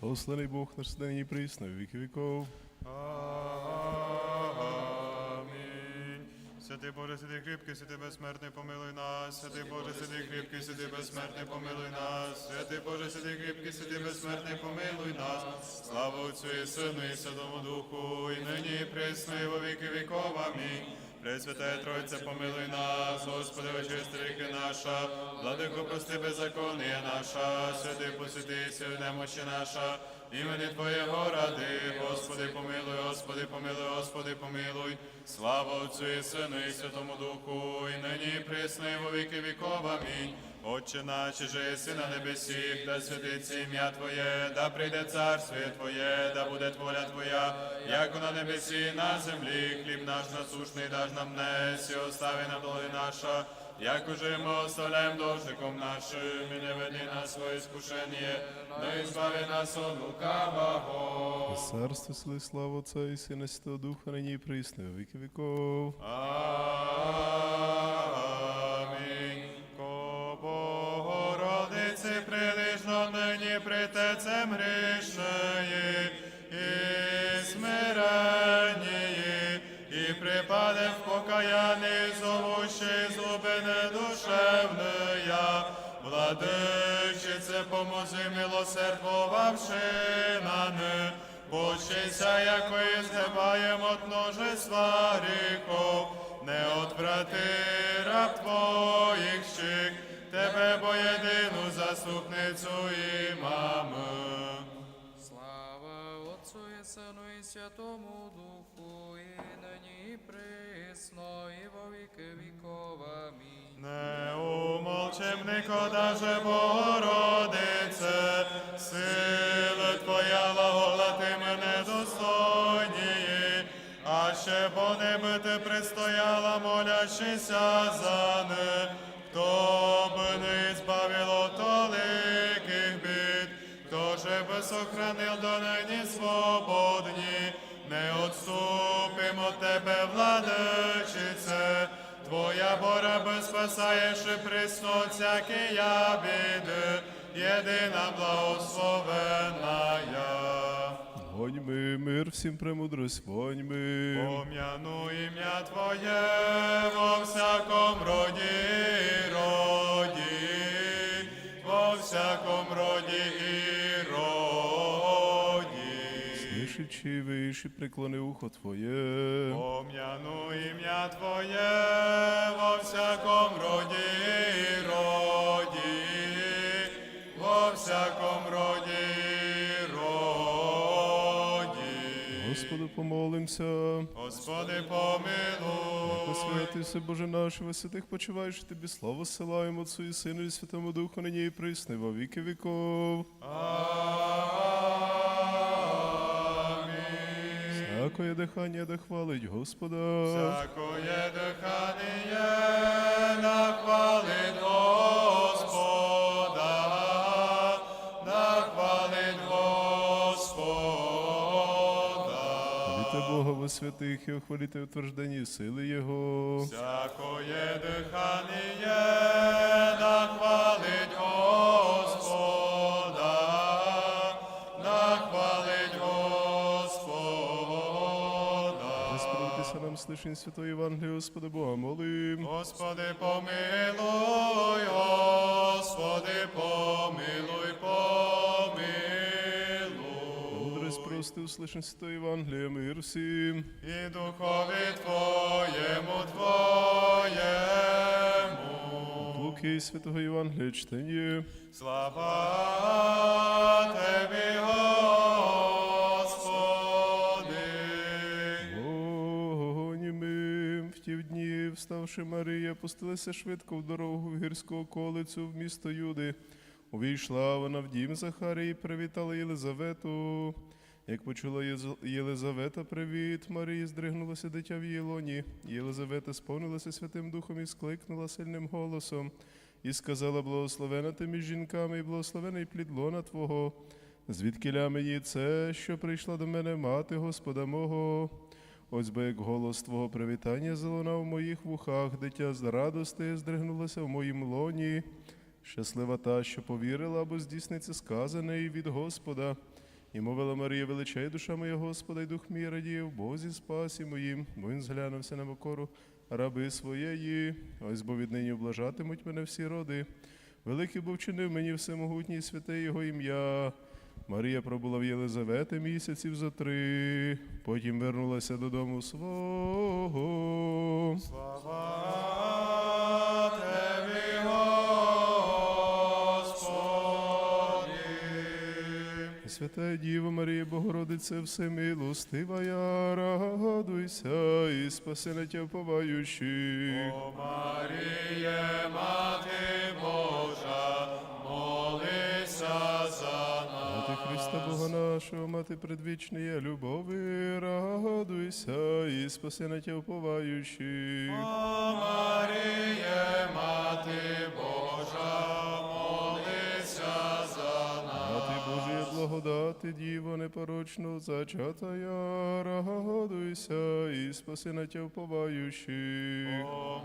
Благословений Бог наш нині присно, і віки віков. Амінь. Святий Боже, святий кріпкий, святий безсмертний, помилуй нас. Святий Боже, святий кріпкий, святий безсмертний, помилуй нас. Святий Боже, святий кріпкий, святий безсмертний, помилуй нас. Слава Отцю і Сину і Святому Духу, і нині і присно, і во віки віков. Амінь. Пресвятая Тройця, помилуй нас, Господи, очисти наша, владико, прости беззаконія наша, святий посвяти, сил немощі наша, імені Твоєго ради, Господи, помилуй, Господи, помилуй, Господи, помилуй, слава Отцю і Сину і Святому Духу, і нині і присно, во віки віков. Амінь. Отче наш, же єси на небесі, да святиться ім'я Твоє, да прийде царствіє Твоє, да буде воля Твоя, як на небесі, на землі, хліб наш насушний даж нам днес, і остави на долі наша, як уже ми оставляємо должником нашим, і не веди нас своє іскушення, но избави нас от лукавого. Царство сили, слава Отця і Сина, Святого Духа, нині і присно, во віки віков. Амінь. Ко Богородиці прилежно нині притецем Владичице, помози милосердвовавши нами, Бочися, якої згибаєм от множества гріхов, не отврати раб твоїх щик, тебе бо єдину заступницю і маму. Слава Отцу і Сину і Святому Духу, і нині і присно, і во віки віков. Амінь. Не умолчим никода же Богородице, сила Твоя глаголати мене достойні, а ще по неби ти пристояла, молящися за не, хто б не збавило толиких бід, хто же би сохранив до нині свободні, не отступимо тебе, владичице, Твоя бора би спасаєш і присно всякі я біди, єдина благословенная. Гоньми, мир всім премудрость, воньми. Пом'яну ім'я Твоє во всяком роді, Слышичи, виші, преклони ухо Твоє. Пом'яну ім'я Твоє во всяком роді роді, во всяком роді роді. Господу помолимся. Господи, помилуй. Посвятися, Боже наш, во святих почиваєш, Тобі славу силаємо Отцу і Сину і Святому Духу, нині і присно, і во віки віков. Всякое дихання да хвалить Господа. Всякое дихання нахвалить Господа, нахвалить Господа. Хваліте Бога во святих і охваліте утверждені сили Його. Всякое дихання нахвалить Господа, Слишень Святої Євангелії, Господа Бога, молим. Господи, помилуй, Господи, помилуй, помилуй. Мудрость прости, услышим Святої Євангелія, мир всім. І духові Твоєму, Твоєму. Луки Святого Євангелія чтення. Слава Тебі, Господи. Вставши Марія, пустилася швидко в дорогу в гірську околицю в місто Юди. Увійшла вона в дім Захарії і привітала Єлизавету. Як почула Єлизавета привіт, Марії здригнулося дитя в її лоні. Єлизавета сповнилася Святим Духом і скликнула сильним голосом. І сказала, благословена ти між жінками, і благословений плід лона Твого. Звідки мені це, що прийшла до мене мати Господа мого? Ось би як голос Твого привітання залунав в моїх вухах, дитя з радости здригнулося в моїм лоні. Щаслива та, що повірила, або здійсниться сказане і від Господа. І мовила Марія, величай душа моя Господа, й дух мій радіє в Бозі спасі моїм, бо він зглянувся на покору раби своєї. Ось бо віднині облажатимуть мене всі роди. Великий був чинив мені всемогутній і святе його ім'я. Марія пробула в Єлизавети місяців за три, потім вернулася додому свого. Слава Тебі, Господи. Свята Діва Марія, Богородице, всемилостива, я радуйся і спаси на тя вповаючих. О Маріє, Мати Божа, Христа Бога нашого, мати предвічної любові, радуйся і спаси тя вповаючих. О Маріє, Мати Божа, молися за нас. Мати Божія благодати, Діво непорочно зачата, я радуйся і спаси на тя вповаючих. О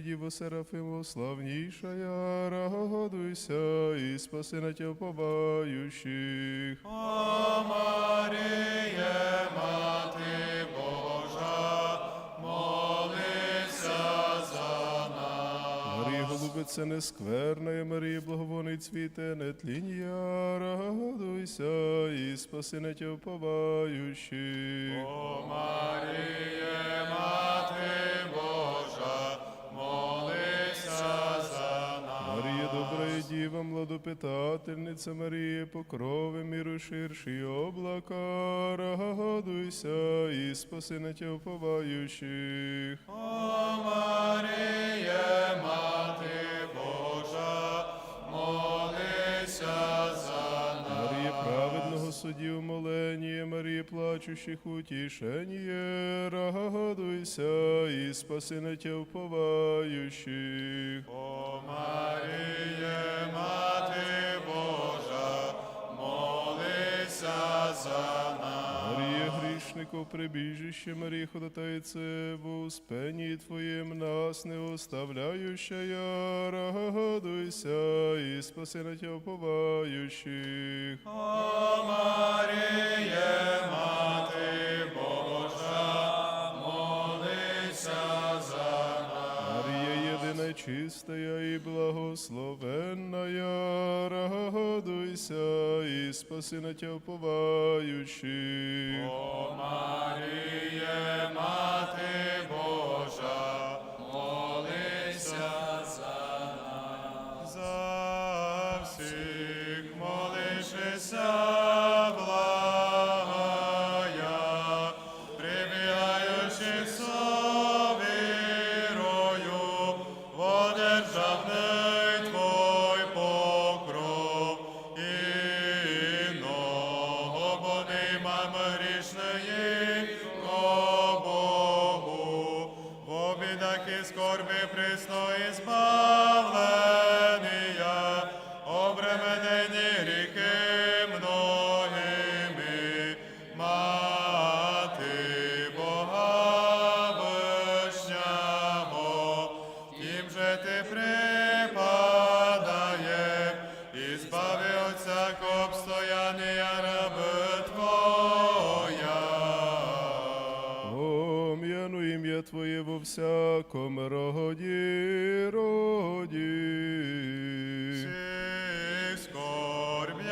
Діво Серафимов, славніша, я радуйся і спаси на тя вповаючих. О Маріє, Мати Божа, молися за нас. Марія, голубице нескверна, Марія, благовоний цвіте, нетління, радуйся і спаси на тя вповаючих. О Маріє, Мати діва, младопитательниця Марія, покрови міру ширші облака, радуйся і спаси на тя уповаючих. О Марія, Мати Божа, молися праведного судді Марії, плачущих утішеніє, радуйся і спаси на тя вповаючих. О Маріє, Мати Божа, молися за. Марія, грішников прибіжище, Марія, ходатайце, в успенні Твоєм нас не оставляюща, я радуйся і спаси на тя вповаючих. О Маріє, Мати Божа, молися за нас. Марія, єдина чистая і благословенна, я радуйся спаси на тя вповаючих. О Маріє, Во всяком роді, роді. Всіх скорбящих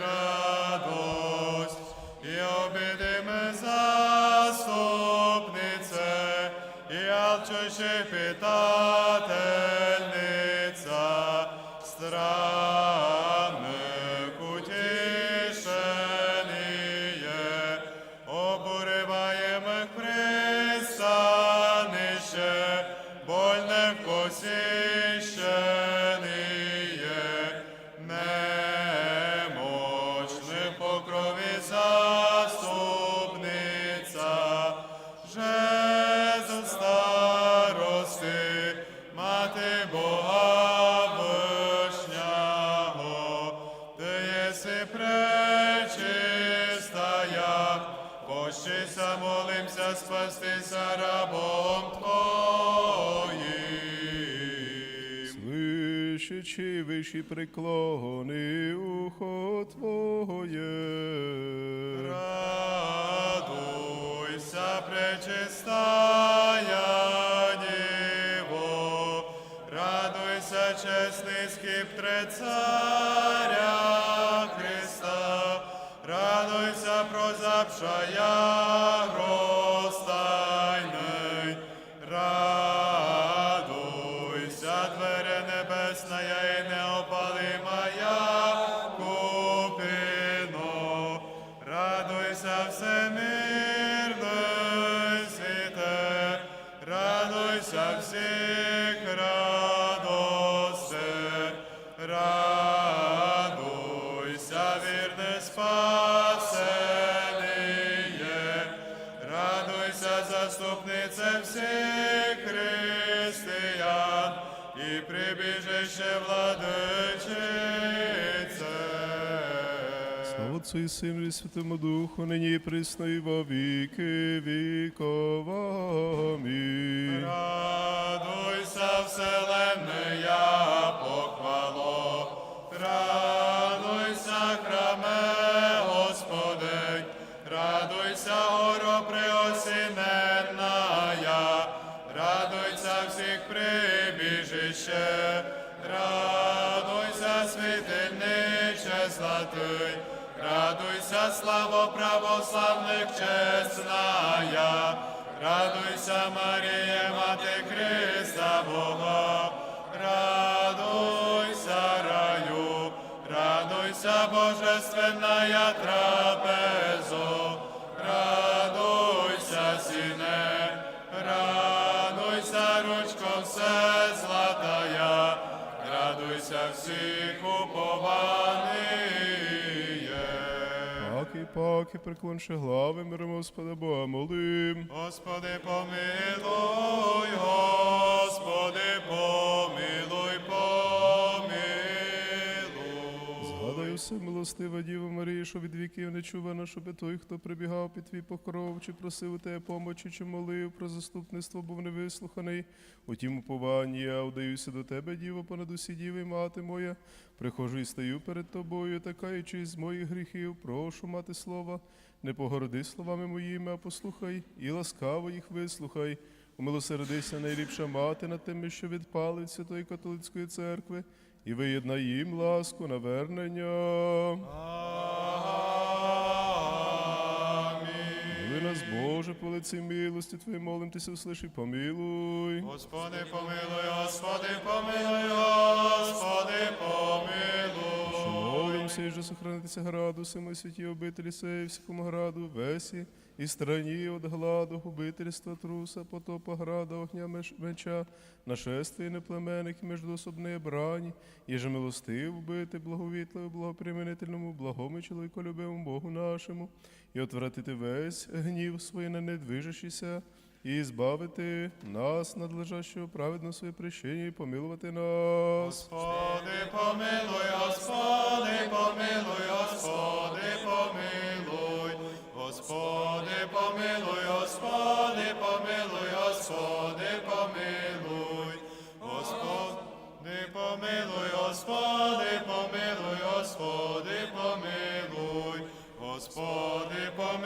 радость, і обидиме заступнице, і слышачи вищі приклони ухо Твоє. Радуйся, пречистая Діво, радуйся, чесний скиптре царя Христа, радуйся, прозапшая гростайний, Отцу і Сину і Святому Духу, нині і присно і во віки вікова. Радуйся, вселенная радуйся, Божественная трапезо, радуйся, сине, радуйся, ручко все златая, радуйся всіх упованиє. Паки, паки, преклонши глави, миром Господа Бога молим. Господи, помилуй, Господи, помилуй. Згадаю милостива Діва Марія, що від віків не чувана, щоб той, хто прибігав під твій покров, чи просив у тебе помочі, чи молив про заступництво, був невислуханий. Утім, упованні я удаюся до тебе, Діво, понад усі діви, мати моя. Приходжу і стою перед тобою, такаючи з моїх гріхів, прошу мати слова. Не погороди словами моїми, а послухай, і ласкаво їх вислухай. Умилосердися, найліпша мати над тими, що відпали від Святої католицької церкви, і виєдна їм ласку навернення. Нас, Боже, по лиці милості Твої, молимтеся, услиши, помилуй. Господи, помилуй, Господи, помилуй, Господи, помилуй. І же сохранитися градусами, у святі обителі сеї, всякому граду, весі, і страні от гладу, губительства, труса, потопа града, огня меча, нашествия неплеменних і междоособної брані, і же милостив бити, благовітливо, благоприменительному, благому чоловіколюбивому Богу нашому, і отвратити весь гнів свій на недвижащийся, і збавити нас, надлежащого праведно своє прещення, і помилувати нас. Господи, помилуй, Господи, помилуй, Господи, помилуй. Господи, помилуй, Господи, помилуй, Господи, помилуй. Господи, помилуй, Господи, помилуй, Господи, помилуй. Господи, помилуй,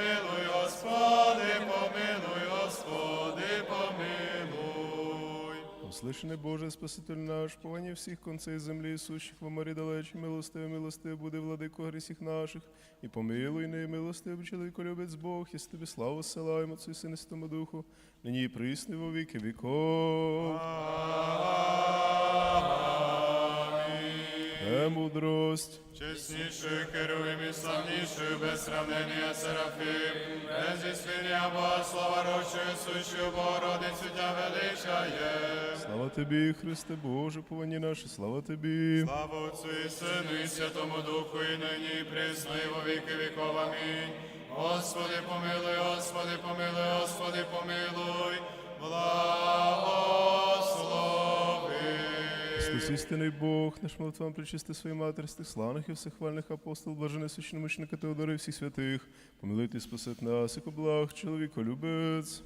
Услышаний Боже, Спаситель наш, повані всіх концей землі, і сущих во морі далечі, милостиве, милостиве, буде владико грісіх наших, і помилуй не милостиве, чоловіко любець Бог, і з тобі славу силаємо, Отцю і і Духу, нині і присни во віки віков. Е, мудрость, Чеснішою керуєм і славнішою, без сравнення Серафим, без існення Бога, слава рочою, сущою Богородицю тя величає. слава тобі, Христе Боже, повання наше, слава тобі. Слава Отцю і Сину, і Святому Духу, і нині, і присно, і во віки віков. Амінь. Господи, помилуй, Господи, помилуй, Господи, помилуй, благослови. Істинний Бог, наш молитвам причисти свої матерстих, славних і всехвальних апостол, блажений священномучника Теодора і всіх святих, помилуйте і спасет нас, як благ, чоловіко любець.